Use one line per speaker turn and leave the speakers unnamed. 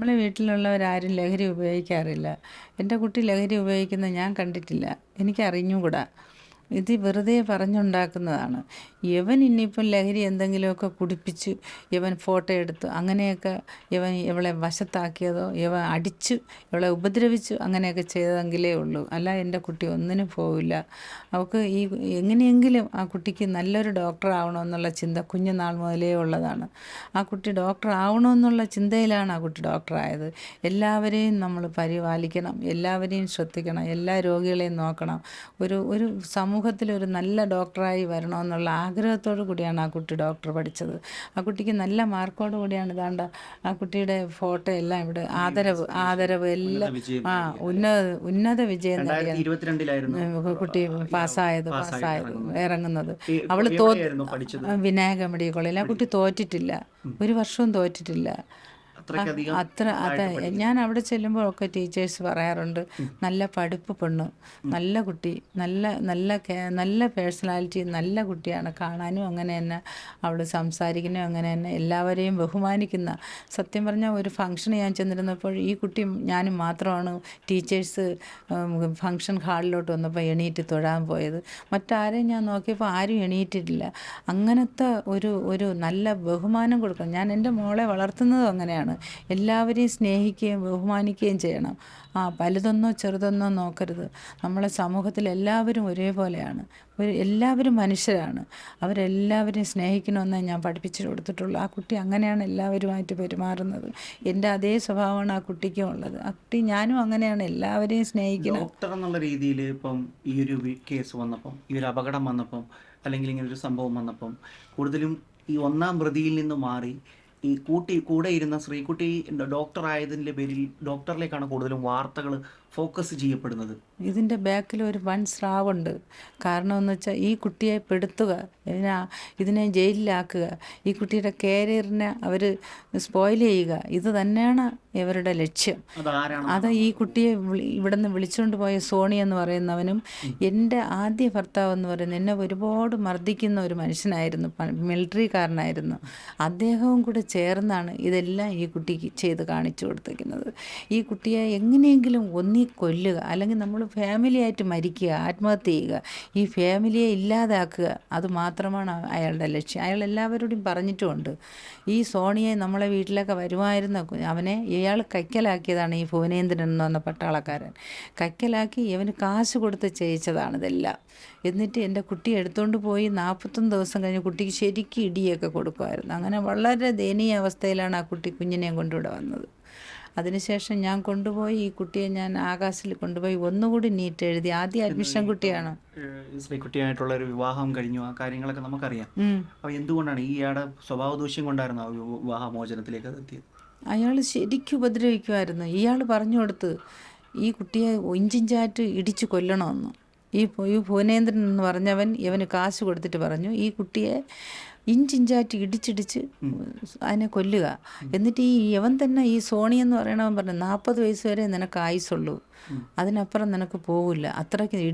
നമ്മളെ വീട്ടിലുള്ളവരാരും ലഹരി ഉപയോഗിക്കാറില്ല. എന്റെ കുട്ടി ലഹരി ഉപയോഗിക്കുന്നത് ഞാൻ കണ്ടിട്ടില്ല. എനിക്കറിഞ്ഞുകൂടാ. ഇത് വെറുതെ പറഞ്ഞുണ്ടാക്കുന്നതാണ്. ഇവൻ ഇനിയിപ്പം ലഹരി എന്തെങ്കിലുമൊക്കെ കുടിപ്പിച്ച് ഇവൻ ഫോട്ടോ എടുത്തു അങ്ങനെയൊക്കെ ഇവൻ ഇവളെ വശത്താക്കിയതോ ഇവൻ അടിച്ച് ഇവളെ ഉപദ്രവിച്ചു അങ്ങനെയൊക്കെ ചെയ്തതെങ്കിലേ ഉള്ളൂ. അല്ല എന്റെ കുട്ടി ഒന്നിനും പോവില്ല. അവൾക്ക് ഈ എങ്ങനെയെങ്കിലും ആ കുട്ടിക്ക് നല്ലൊരു ഡോക്ടർ ആവണമെന്നുള്ള ചിന്ത കുഞ്ഞുനാൾ മുതലേ ഉള്ളതാണ്. ആ കുട്ടി ഡോക്ടർ ആവണമെന്നുള്ള ചിന്തയിലാണ് ആ കുട്ടി ഡോക്ടറായത് എല്ലാവരെയും നമ്മൾ പരിപാലിക്കണം എല്ലാവരെയും ശ്രദ്ധിക്കണം എല്ലാ രോഗികളെയും നോക്കണം. ഒരു ഒരു സമൂഹത്തിൽ ഒരു നല്ല ഡോക്ടറായി വരണമെന്നുള്ള ആഗ്രഹത്തോടു കൂടിയാണ് ആ കുട്ടി ഡോക്ടർ പഠിച്ചത്. ആ കുട്ടിക്ക് നല്ല മാർക്കോടു കൂടിയാണ്. ഇതാണ്ട് ആ കുട്ടിയുടെ ഫോട്ടോ എല്ലാം ഇവിടെ ആദരവ് ആദരവ് എല്ലാം ആ ഉന്നത ഉന്നത വിജയം നേടിയ കുട്ടി പാസ്സായത് പാസ്സായത് ഇറങ്ങുന്നത്.
അവൾ
തോ മെഡിക്കൽ കോളേജിൽ. ആ കുട്ടി തോറ്റിട്ടില്ല. ഒരു വർഷവും തോറ്റിട്ടില്ല.
അത്രയ്ക്കധികം
അത്ര അതെ ഞാൻ അവിടെ ചെല്ലുമ്പോഴൊക്കെ ടീച്ചേഴ്സ് പറയാറുണ്ട് നല്ല പഠിപ്പ് പെണ്ണ് നല്ല കുട്ടി നല്ല നല്ല നല്ല പേഴ്സണാലിറ്റി നല്ല കുട്ടിയാണ് കാണാനും അങ്ങനെ തന്നെ അവൾ സംസാരിക്കാനും അങ്ങനെ തന്നെ എല്ലാവരെയും ബഹുമാനിക്കുന്ന സത്യം പറഞ്ഞാൽ ഒരു ഫംഗ്ഷന് ഞാൻ ചെന്നിരുന്നപ്പോൾ ഈ കുട്ടി ഞാനും മാത്രമാണ് ടീച്ചേഴ്സ് ഫംഗ്ഷൻ ഹാളിലോട്ട് വന്നപ്പോൾ എണീറ്റ് തൊഴാൻ പോയത്. മറ്റാരെയും ഞാൻ നോക്കിയപ്പോൾ ആരും എണീറ്റിട്ടില്ല. അങ്ങനത്തെ ഒരു ഒരു നല്ല ബഹുമാനം കൊടുക്കണം. ഞാൻ എന്റെ മോളെ വളർത്തുന്നതും അങ്ങനെയാണ്. എല്ലാവരെയും സ്നേഹിക്കുകയും ബഹുമാനിക്കുകയും ചെയ്യണം. ആ വലുതെന്നോ ചെറുതെന്നോ നോക്കരുത്. നമ്മളെ സമൂഹത്തിൽ എല്ലാവരും ഒരേപോലെയാണ്. ഒരു എല്ലാവരും മനുഷ്യരാണ്. അവരെല്ലാവരെയും സ്നേഹിക്കണമെന്നേ ഞാൻ പഠിപ്പിച്ചു കൊടുത്തിട്ടുള്ളൂ. ആ കുട്ടി അങ്ങനെയാണ് എല്ലാവരുമായിട്ട് പെരുമാറുന്നത്. എന്റെ അതേ സ്വഭാവമാണ് ആ കുട്ടിക്കും ഉള്ളത്. ആ കുട്ടി ഞാനും അങ്ങനെയാണ് എല്ലാവരെയും സ്നേഹിക്കുന്നത്
ഡോക്ടർ എന്നുള്ള രീതിയിൽ ഇപ്പം ഈ ഒരു കേസ് വന്നപ്പം ഈ ഒരു അപകടം വന്നപ്പം അല്ലെങ്കിൽ ഇങ്ങനെ ഒരു സംഭവം വന്നപ്പം കൂടുതലും ഈ ഒന്നാം പ്രതിയിൽ നിന്ന് മാറി ഈ കൂട്ടി കൂടെ ഇരുന്ന ശ്രീകുട്ടി ഡോക്ടറായതിന്റെ പേരിൽ ഡോക്ടറിലേക്കാണ് കൂടുതലും വാർത്തകൾ ഫോക്കസ് ചെയ്യപ്പെടുന്നത്.
ഇതിന്റെ ബാക്കിൽ ഒരു വൻ സ്രാവുണ്ട്. കാരണം എന്ന് വെച്ചാൽ ഈ കുട്ടിയെ പെടുത്തുക ഇതിനെ ഇതിനെ ജയിലിലാക്കുക ഈ കുട്ടിയുടെ കാരിയറിനെ അവർ സ്പോയിൽ ചെയ്യുക ഇത് തന്നെയാണ് ഇവരുടെ ലക്ഷ്യം. അത് ഈ കുട്ടിയെ ഇവിടെ നിന്ന് വിളിച്ചുകൊണ്ട് പോയ സോണി എന്ന് പറയുന്നവനും എന്റെ ആദ്യ ഭർത്താവ് എന്ന് പറയുന്നത് എന്നെ ഒരുപാട് മർദ്ദിക്കുന്ന ഒരു മനുഷ്യനായിരുന്നു മിലിറ്ററിക്കാരനായിരുന്നു അദ്ദേഹവും കൂടെ ചേർന്നാണ് ഇതെല്ലാം ഈ കുട്ടിക്ക് ചെയ്ത് കാണിച്ചു കൊടുത്തിരിക്കുന്നത് ഈ കുട്ടിയെ എങ്ങനെയെങ്കിലും ഒന്നി കൊല്ലുക അല്ലെങ്കിൽ നമ്മൾ ഫാമിലിയായിട്ട് മരിക്കുക ആത്മഹത്യ ചെയ്യുക ഈ ഫാമിലിയെ ഇല്ലാതാക്കുക അത് മാത്രമാണ് അയാളുടെ ലക്ഷ്യം. അയാൾ എല്ലാവരോടും പറഞ്ഞിട്ടുമുണ്ട് ഈ സോണിയെ നമ്മളെ വീട്ടിലൊക്കെ വരുമായിരുന്ന അവനെ ഇയാൾ കൈക്കലാക്കിയതാണ് ഈ ഭുവനേന്ദ്രൻ എന്ന് പറഞ്ഞ പട്ടാളക്കാരൻ. കൈക്കലാക്കി ഇവന് കാശ് കൊടുത്ത് ചെയ്യിച്ചതാണ് ഇതെല്ലാം. എന്നിട്ട് എന്റെ കുട്ടി എടുത്തുകൊണ്ട് പോയി നാൽപ്പത്തൊന്ന് ദിവസം കഴിഞ്ഞ് കുട്ടിക്ക് ശരിക്കും ഇടിയൊക്കെ കൊടുക്കുമായിരുന്നു. അങ്ങനെ വളരെ ദയനീയ അവസ്ഥയിലാണ് ആ കുട്ടി കുഞ്ഞിനെ കൊണ്ടിവിടെ വന്നത്. അതിനുശേഷം ഞാൻ കൊണ്ടുപോയി ഈ കുട്ടിയെ ഞാൻ ആകാശിൽ കൊണ്ടുപോയി ഒന്നുകൂടി നീറ്റ് എഴുതി. ആദ്യ അഡ്മിഷൻ കുട്ടിയാണ്.
ശ്രീകുട്ടിയായിട്ടുള്ള ഒരു വിവാഹം കഴിഞ്ഞു. ആ കാര്യങ്ങളൊക്കെ നമുക്കറിയാം. അപ്പൊ എന്തുകൊണ്ടാണ് ഈ ആടെ സ്വഭാവ ദൂഷ്യം കൊണ്ടായിരുന്നു ആ വിവാഹ വിവാഹമോചനത്തിലേക്ക് എത്തിയത്?
അയാൾ ശരിക്കും ഉപദ്രവിക്കുമായിരുന്നു. ഇയാൾ പറഞ്ഞു കൊടുത്ത് ഈ കുട്ടിയെ ഇഞ്ചിഞ്ചാറ്റ് ഇടിച്ചു കൊല്ലണമെന്ന്. ഈ ഈ ഭുവനേന്ദ്രൻ എന്ന് പറഞ്ഞവൻ ഇവന് കാശ് കൊടുത്തിട്ട് പറഞ്ഞു ഈ കുട്ടിയെ ഇഞ്ചിഞ്ചാറ്റി ഇടിച്ചിടിച്ച് അതിനെ കൊല്ലുക. എന്നിട്ട് ഈ യവൻ തന്നെ ഈ സോണി എന്ന് പറയണവൻ പറഞ്ഞു നാൽപ്പത് വയസ്സ് വരെ നിനക്ക് ആയുസുള്ളൂ അതിനപ്പുറം നിനക്ക് പോകില്ല അത്രയ്ക്ക്